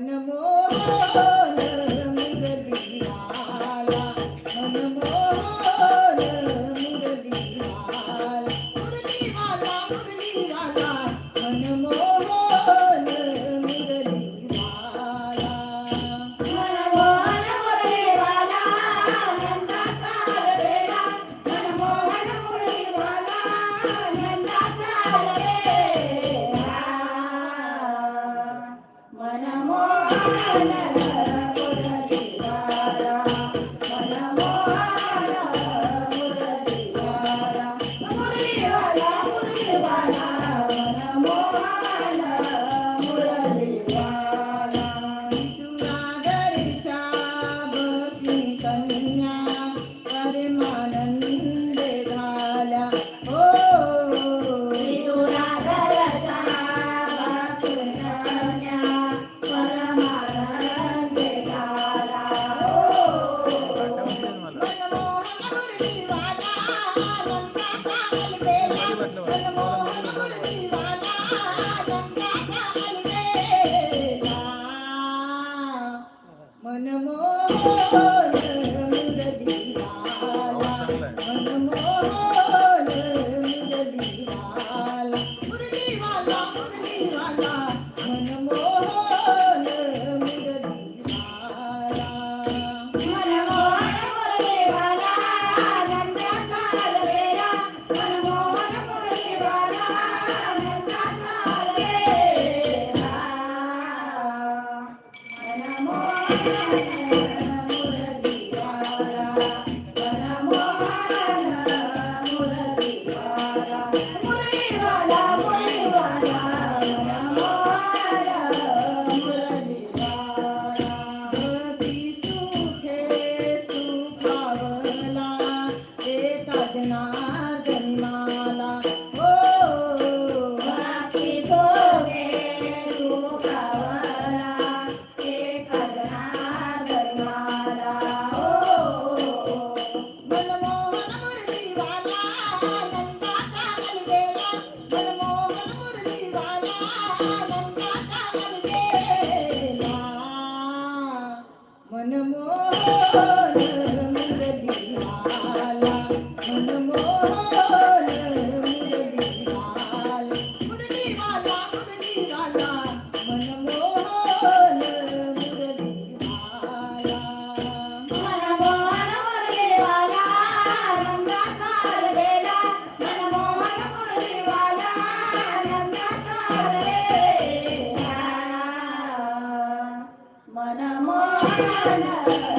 మనమో enamorada. Manmohan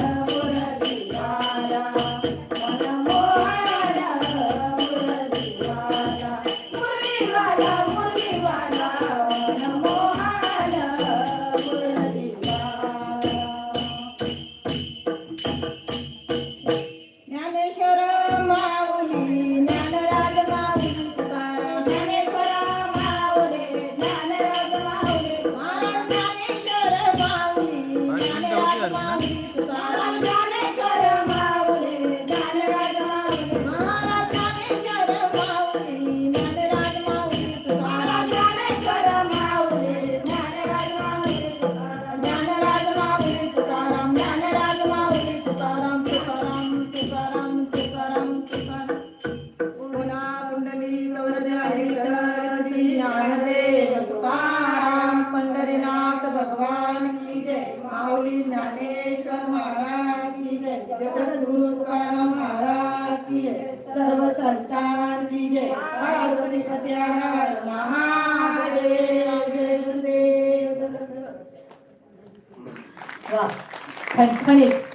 माऊली ज्ञानेश्वर महाराज की जय. जगद्गुरु तुकाराम महाराज की जय. सर्व संतांची जय. पार्वती पती हर हर महादेव. जय गुरुदेव. वा. खणखणीत